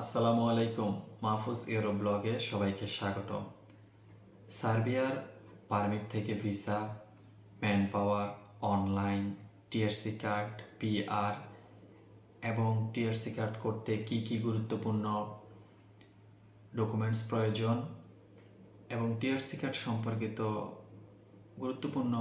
আসসালামু আলাইকুম, মাহফুজ ইউরো ব্লগে সবাইকে স্বাগত সার্বিয়ার পারমিট থেকে visa man power online, TRC card, PR, এবং টিআরসি কার্ড করতে কি কি গুরুত্বপূর্ণ ডকুমেন্টস প্রয়োজন, এবং টিআরসি কার্ড সম্পর্কিত গুরুত্বপূর্ণ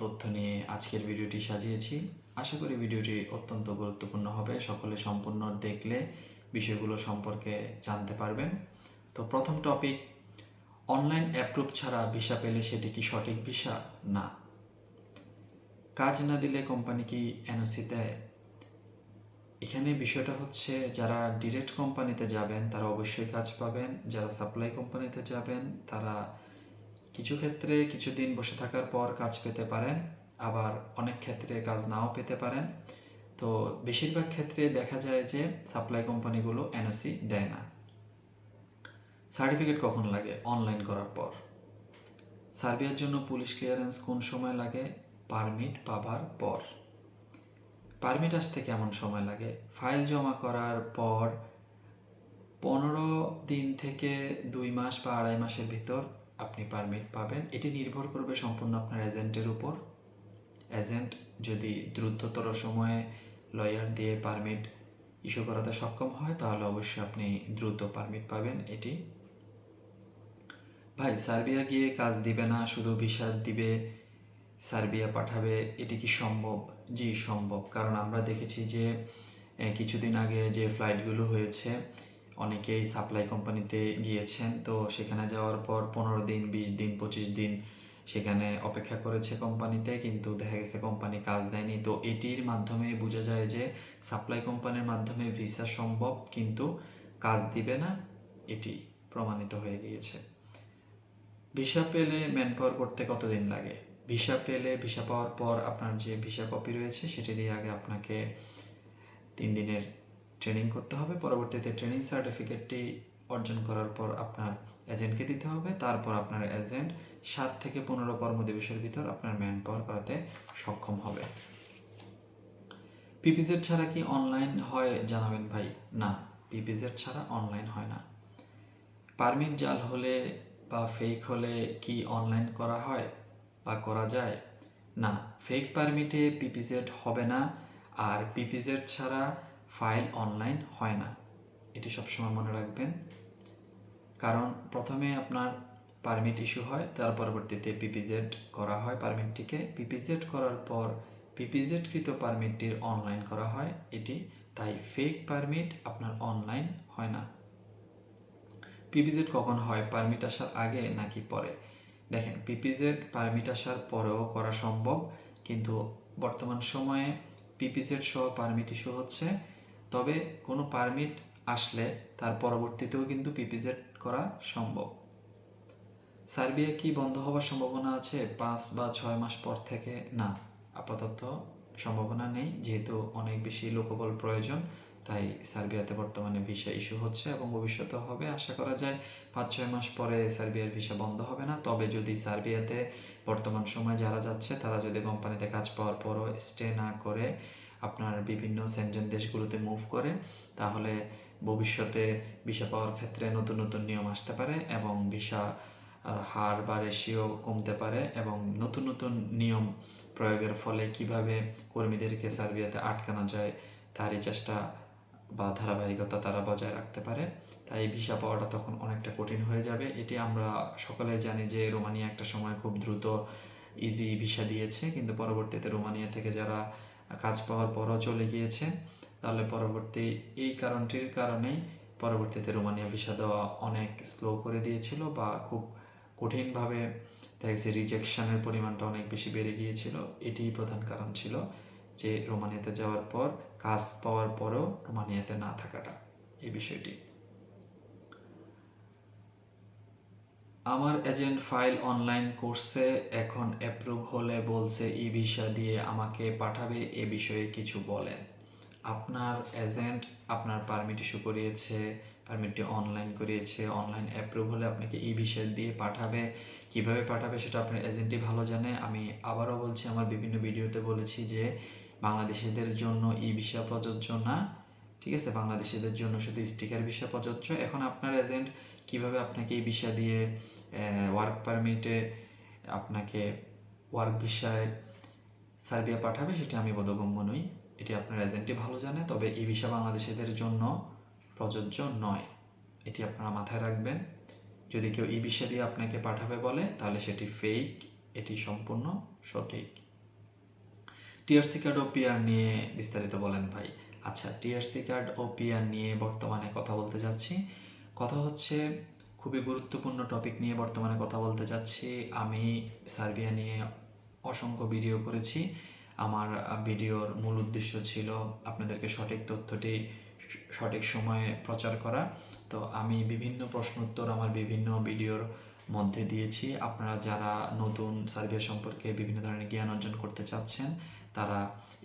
তথ্য নিয়ে আজকের ভিডিওটি সাজিয়েছি। আশা করি ভিডিওটি অত্যন্ত গুরুত্বপূর্ণ হবে। সকলে সম্পূর্ণ দেখলে বিষয়গুলো সম্পর্কে জানতে পারবেন। তো প্রথম টপিক অনলাইন অ্যাপ্রুভ ছাড়া ভিসা পেলে সেটি কি সঠিক ভিসা না। কাজ না দিলে কোম্পানি কি এনওসি দেয় এখানে বিষয়টা হচ্ছে, যারা ডিরেক্ট কোম্পানিতে যাবেন, তারা অবশ্যই কাজ পাবেন। যারা সাপ্লাই কোম্পানিতে যাবেন, তারা কিছু ক্ষেত্রে কিছুদিন বসে থাকার পর কাজ পেতে পারেন। আবার অনেক ক্ষেত্রে কাজ নাও পেতে পারেন। তো বেশিরভাগ ক্ষেত্রে দেখা যায় যে সাপ্লাই কোম্পানিগুলো এনওসি দেয় না। সার্টিফিকেট কখন লাগে? অনলাইন করার পর। সার্বিয়ার জন্য পুলিশ ক্লিয়ারেন্স কোন সময় লাগে? পারমিট পাবার পর। পারমিট আসতে কেমন সময় লাগে? ফাইল জমা করার পর পনেরো দিন থেকে দুই মাস বা আড়াই মাসের ভিতর আপনি পারমিট পাবেন। এটি নির্ভর করবে সম্পূর্ণ আপনার এজেন্টের উপর। এজেন্ট যদি দ্রুততর সময়ে লয়ার দিয়ে পারমিট ইস্যু করাতে সক্ষম হয়, তাহলে অবশ্যই আপনি দ্রুত পারমিট পাবেন এটি। ভাই, সার্বিয়া গিয়ে কাজ দিবে না, শুধু ভিসা দিবে, সার্বিয়া পাঠাবে, এটি কি সম্ভব? জি, সম্ভব। কারণ আমরা দেখেছি যে কিছুদিন আগে যে ফ্লাইটগুলো হয়েছে, অনেকেই সাপ্লাই কোম্পানিতে গিয়েছেন, তো সেখানে যাওয়ার পর পনেরো দিন, বিশ দিন, পঁচিশ দিন সেখানে অপেক্ষা করেছে কোম্পানিতে, কিন্তু দেখা গেছে কোম্পানি কাজ দেয়নি। তো এটির মাধ্যমে বোঝা যায় যে সাপ্লাই কোম্পানির মাধ্যমে ভিসা সম্ভব, কিন্তু কাজ দিবে না, এটি প্রমাণিত হয়ে গিয়েছে। ভিসা পেলে ম্যান পাওয়ার করতে কতদিন লাগে? ভিসা পেলে ভিসা পাওয়ার পর আপনার যে ভিসা কপি রয়েছে, সেটি দিয়ে আগে আপনাকে তিন দিনের ট্রেনিং করতে হবে। পরবর্তীতে ট্রেনিং সার্টিফিকেটটি অর্জন করার পর আপনার এজেন্টকে দিতে হবে। তারপর আপনার এজেন্ট সাত থেকে পনেরো কর্মদিবসের ভিতর আপনার ম্যান পাওয়ার করাতে সক্ষম হবে। পিপিজেড ছাড়া কি অনলাইন হয় জানাবেন ভাই? না পিপিজেড ছাড়া অনলাইন হয় না। পারমিট জাল হলে বা ফেক হলে কি অনলাইন করা হয় বা করা যায়? না ফেক পারমিটে পিপিজেড হবে না, আর পিপিজেড ছাড়া ফাইল অনলাইন হয় না। এটি সবসময় মনে রাখবেন। কারণ প্রথমে আপনার পারমিট ইস্যু হয়, তার পরবর্তীতে পিপিজেড করা হয় পারমিটটিকে পিপিজেড করার পর পিপিজেডকৃত পারমিটটির অনলাইন করা হয়। এটি তাই ফেক পারমিট আপনার অনলাইন হয় না। পিপিজেড কখন হয়? পারমিট আসার আগে নাকি পরে? দেখেন পিপিজেড পারমিট আসার পরেও করা সম্ভব, কিন্তু বর্তমান সময়ে পিপিজেড সহ পারমিট ইস্যু হচ্ছে। তবে কোনো পারমিট আসলে তার পরবর্তীতেও কিন্তু পিপিজেড করা সম্ভব। সার্বিয়া কি বন্ধ হওয়ার সম্ভাবনা আছে? পাঁচ বা ছয় মাস পর থেকে না। আপাতত সম্ভাবনা নেই, যেহেতু অনেক বেশি লোকবল প্রয়োজন, তাই সার্বিয়াতে বর্তমানে ভিসা ইস্যু হচ্ছে এবং ভবিষ্যতে হবে। আশা করা যায় পাঁচ, ছয় মাস পরে সার্বিয়ার ভিসা বন্ধ হবে না। তবে যদি সার্বিয়াতে বর্তমান সময় যারা যাচ্ছে, তারা যদি কোম্পানিতে কাজ পাওয়ার পরও স্টে না করে আপনার বিভিন্ন সেনজেন দেশগুলোতে মুভ করে, তাহলে ভবিষ্যতে ভিসা পাওয়ার ক্ষেত্রে নতুন নতুন নিয়ম আসতে পারে এবং ভিসা হার বা রেশিও কমতে পারে এবং নতুন নতুন নিয়ম প্রয়োগের ফলে কীভাবে কর্মীদেরকে সার্বিয়াতে আটকানো যায়, তারই চেষ্টা বা ধারাবাহিকতা তারা বজায় রাখতে পারে। তাই ভিসা পাওয়াটা তখন অনেকটা কঠিন হয়ে যাবে। এটি আমরা সকলে জানি যে রোমানিয়া একটা সময় খুব দ্রুত ইজি ভিসা দিয়েছে। কিন্তু পরবর্তীতে রোমানিয়া থেকে যারা কাজ পাওয়ার পরও চলে গিয়েছে, তাহলে পরবর্তী এই কারণটির কারণেই পরবর্তীতে রোমানিয়া ভিসা দেওয়া অনেক স্লো করে দিয়েছিল বা খুব কঠিনভাবে দেখা রিজেকশনের পরিমাণটা অনেক বেশি বেড়ে গিয়েছিল। এটিই প্রধান কারণ ছিল যে রোমানিয়াতে যাওয়ার পর, কাজ পাওয়ার পরও রোমানিয়াতে না থাকাটা এই বিষয়টি। আমার এজেন্ট ফাইল অনলাইন করছে এখন অ্যাপ্রুভ হলে বলছে, ই ভিসা দিয়ে আমাকে পাঠাবে, এ বিষয়ে কিছু বলেন। আপনার এজেন্ট আপনার পারমিট ইস্যু করিয়েছে পারমিটটি অনলাইন করিয়েছে অনলাইন অ্যাপ্রুভ হলে আপনাকে ই ভিসা দিয়ে পাঠাবে। কীভাবে পাঠাবে সেটা আপনার এজেন্টই ভালো জানে। আমি আবারও বলছি, আমার বিভিন্ন ভিডিওতে বলেছি যে বাংলাদেশিদের জন্য ই ভিসা প্রযোজ্য না, ঠিক আছে? বাংলাদেশিদের জন্য শুধু স্টিকার ভিসা প্রযোজ্য। এখন আপনার এজেন্ট কীভাবে আপনাকে এই ভিসা দিয়ে ওয়ার্ক পারমিটে আপনাকে ওয়ার্ক ভিসায় সার্বিয়া পাঠাবে, সেটা আমি বোধগম্য নই। এটি আপনার এজেন্টই ভালো জানে। তবে এই ভিসা বাংলাদেশিদের জন্য প্রযোজ্য নয়। এটি আপনারা মাথায় রাখবেন। যদি কেউ ই ভিসা দিয়ে আপনাকে পাঠাবে বলে, তাহলে সেটি ফেক এটি সম্পূর্ণ সঠিক। টিআরসি কার্ড ও পিআর নিয়ে বিস্তারিত বলেন ভাই। আচ্ছা টিআরসি কার্ড ও পিআর নিয়ে বর্তমানে কথা বলতে যাচ্ছি। কথা হচ্ছে, খুবই গুরুত্বপূর্ণ টপিক নিয়ে বর্তমানে কথা বলতে যাচ্ছি। আমি সার্বিয়া নিয়ে অসংখ্য ভিডিও করেছি। আমার ভিডিওর মূল উদ্দেশ্য ছিল আপনাদেরকে সঠিক তথ্যটি সঠিক সময়ে প্রচার করা। তো আমি বিভিন্ন প্রশ্ন উত্তর আমার বিভিন্ন ভিডিওর মধ্যে দিয়েছি। আপনারা যারা নতুন সার্বিয়া সম্পর্কে বিভিন্ন ধরনের জ্ঞান অর্জন করতে চাচ্ছেন, তারা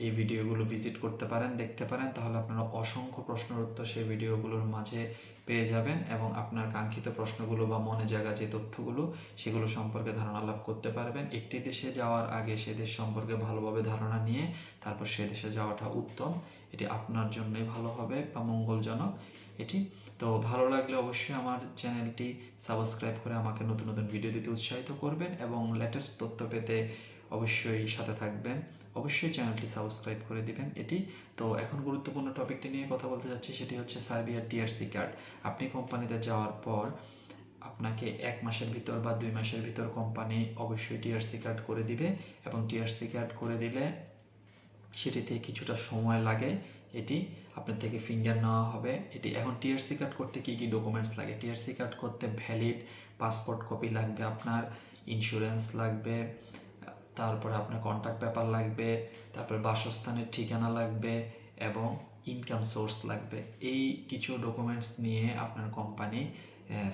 এই ভিডিওগুলো ভিজিট করতে পারেন, দেখতে পারেন। তাহলে আপনারা অসংখ্য প্রশ্নের উত্তর সেই ভিডিওগুলোর মাঝে পেয়ে যাবেন এবং আপনার কাঙ্ক্ষিত প্রশ্নগুলো বা মনে জায়গা যে তথ্যগুলো, সেগুলো সম্পর্কে ধারণা লাভ করতে পারবেন। একটি দেশে যাওয়ার আগে সে দেশ সম্পর্কে ভালোভাবে ধারণা নিয়ে, তারপর সে দেশে যাওয়াটা উত্তম। এটি আপনার জন্যই ভালো হবে বা মঙ্গলজনক এটি। তো ভালো লাগলে অবশ্যই আমার চ্যানেলটি সাবস্ক্রাইব করে আমাকে নতুন নতুন ভিডিও দিতে উৎসাহিত করবেন এবং লেটেস্ট তথ্য পেতে অবশ্যই সাথে থাকবেন। অবশ্যই চ্যানেলটি সাবস্ক্রাইব করে দিবেন এটি। তো এখন গুরুত্বপূর্ণ টপিকটি নিয়ে কথা বলতে যাচ্ছি, সেটি হচ্ছে সার্বিয়ার টিআরসি কার্ড আপনি কোম্পানিতে যাওয়ার পর আপনাকে এক মাসের ভিতর বা দুই মাসের ভিতর কোম্পানি অবশ্যই টিআরসি কার্ড করে দিবে এবং টিআরসি কার্ড করে দিলে সেটিতে কিছুটা সময় লাগে। এটি আপনার থেকে ফিঙ্গার নেওয়া হবে। এটি এখন টিআরসি কার্ড করতে কী কী ডকুমেন্টস লাগে? টিআরসি কার্ড করতে ভ্যালিড পাসপোর্ট কপি লাগবে আপনার ইন্স্যুরেন্স লাগবে, তারপরে আপনার কন্ট্যাক্ট পেপার লাগবে, তারপরে বাসস্থানের ঠিকানা লাগবে এবং ইনকাম সোর্স লাগবে। এই কিছু ডকুমেন্টস নিয়ে আপনার কোম্পানি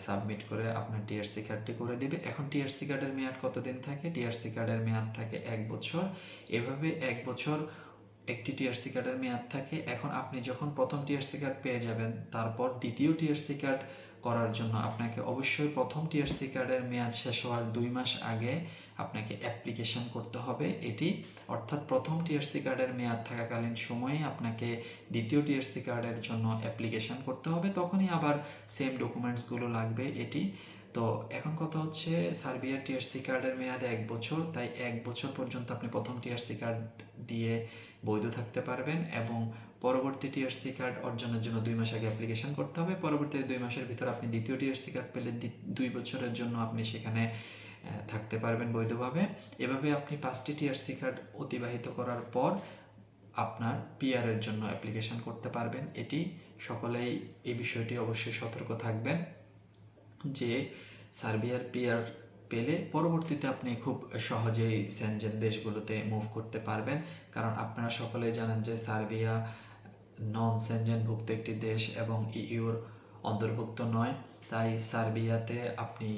সাবমিট করে আপনার টিআরসি কার্ডটি করে দিবে। এখন টিআরসি কার্ডের মেয়াদ কতদিন থাকে? টিআরসি কার্ডের মেয়াদ থাকে এক বছর। এভাবে এক বছর একটি টিআরসি কার্ডের মেয়াদ থাকে। এখন আপনি যখন প্রথম টিআরসি কার্ড পেয়ে যাবেন, তারপর দ্বিতীয় টিআরসি কার্ড করার জন্য আপনাকে অবশ্যই প্রথম টিআরসি কার্ডের মেয়াদ শেষ হওয়ার দুই মাস আগে আপনাকে অ্যাপ্লিকেশন করতে হবে। এটি অর্থাৎ প্রথম টিআরসি কার্ডের মেয়াদ থাকাকালীন সময়ে আপনাকে দ্বিতীয় টিআরসি কার্ডের জন্য অ্যাপ্লিকেশন করতে হবে। তখনই আবার সেম ডকুমেন্টসগুলো লাগবে। এটি তো এখন কথা হচ্ছে সার্বিয়ার টিআরসি কার্ডের মেয়াদে এক বছর, তাই এক বছর পর্যন্ত আপনি প্রথম টিআরসি কার্ড দিয়ে বৈধ থাকতে পারবেন এবং পরবর্তী টিআরসি কার্ড অর্জনের জন্য দুই মাস আগে অ্যাপ্লিকেশন করতে হবে। পরবর্তী দুই মাসের ভিতর আপনি দ্বিতীয় টিআরসি কার্ড পেলে দুই বছরের জন্য আপনি সেখানে থাকতে পারবেন বৈধভাবে। এভাবে আপনি পাঁচটি টিআরসি কার্ড অতিবাহিত করার পর আপনার পিআরের জন্য অ্যাপ্লিকেশন করতে পারবেন। এটি সকলেই এই বিষয়টি অবশ্যই সতর্ক থাকবেন। যে সার্বিয়ার পিআর পেলে পরবর্তীতে আপনি খুব সহজেই সেনজেন দেশগুলোতে মুভ করতে পারবেন। কারণ আপনারা সকলে জানেন যে সার্বিয়া নন সেনজেনভুক্ত একটি দেশ এবং ইউর অন্তর্ভুক্ত নয়। তাই সার্বিয়াতে আপনি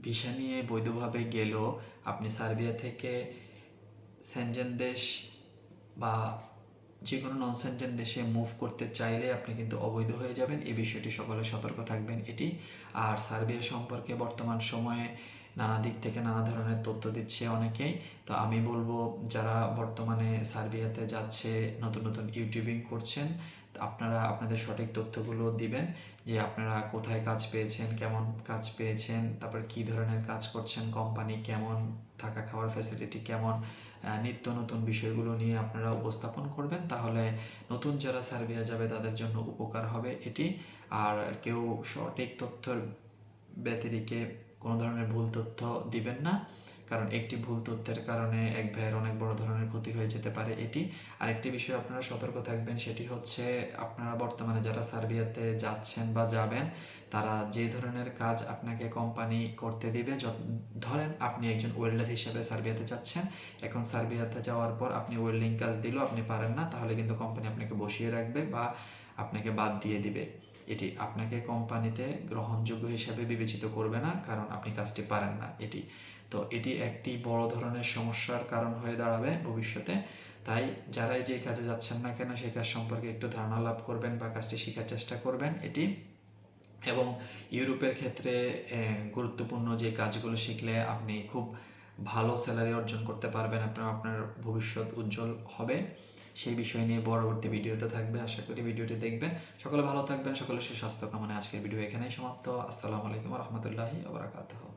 ভিসা নিয়ে বৈধভাবে গেলেও আপনি সার্বিয়া থেকে স্যানজেন দেশ বা যে কোনো নন সেনজেন দেশে মুভ করতে চাইলে আপনি কিন্তু অবৈধ হয়ে যাবেন। এই বিষয়টি সকলে সতর্ক থাকবেন এটি। আর সার্বিয়া সম্পর্কে বর্তমান সময়ে নানা দিক থেকে নানা ধরনের তথ্য দিচ্ছে অনেকেই। তো আমি বলব, যারা বর্তমানে সার্বিয়াতে যাচ্ছে, নতুন নতুন ইউটিউবিং করছেন, আপনারা আপনাদের সঠিক তথ্যগুলো দিবেন। যে আপনারা কোথায় কাজ পেয়েছেন, কেমন কাজ পেয়েছেন, তারপর কি ধরনের কাজ করছেন কোম্পানি কেমন, থাকা খাওয়ার ফ্যাসিলিটি কেমন নিত্য নতুন বিষয়গুলো নিয়ে আপনারা উপস্থাপন করবেন, তাহলে নতুন যারা সার্বিয়া যাবে তাদের জন্য উপকার হবে এটি। আর কেউ সঠিক তথ্যর ব্যতিরিকে কোনো ধরনের ভুল তথ্য দিবেন না। কারণ একটি ভুল তথ্যের কারণে এক ভাইয়ের অনেক বড় ধরনের ক্ষতি হয়ে যেতে পারে এটি। আরেকটি বিষয় আপনারা সতর্ক থাকবেন, সেটি হচ্ছে আপনারা বর্তমানে যারা সার্বিয়াতে যাচ্ছেন বা যাবেন, তারা যে ধরনের কাজ আপনাকে কোম্পানি করতে দিবে ধরেন আপনি একজন ওয়েল্ডার হিসেবে সার্বিয়াতে যাচ্ছেন, এখন সার্বিয়াতে যাওয়ার পর আপনি ওয়েল্ডিং কাজ দিলেও আপনি পারেন না, তাহলে কিন্তু কোম্পানি আপনাকে বসিয়ে রাখবে বা আপনাকে বাদ দিয়ে দিবে। এটি আপনাকে কোম্পানিতে গ্রহণযোগ্য হিসাবে বিবেচিত করবে না, কারণ আপনি কাজটি পারেন না এটি। তো এটি একটি বড় ধরনের সমস্যার কারণ হয়ে দাঁড়াবে ভবিষ্যতে। তাই যারাই যে কাজে যাচ্ছেন না কেন, সেই কাজ সম্পর্কে একটু ধারণা লাভ করবেন বা কাজটি শেখার চেষ্টা করবেন এটি। এবং ইউরোপের ক্ষেত্রে গুরুত্বপূর্ণ যে কাজগুলো শিখলে আপনি খুব ভালো স্যালারি অর্জন করতে পারবেন, আপনার আপনার ভবিষ্যৎ উজ্জ্বল হবে। সেই বিষয় নিয়ে পরবর্তী ভিডিওতে থাকবে, আশা করি ভিডিওটি দেখবেন। সকলে ভালো থাকবেন সকলে সুস্বাস্থ্য কামনায় আজকের ভিডিও এখানেই সমাপ্ত। আসসালামু আলাইকুম রহমতুল্লাহি আবরাকাতহ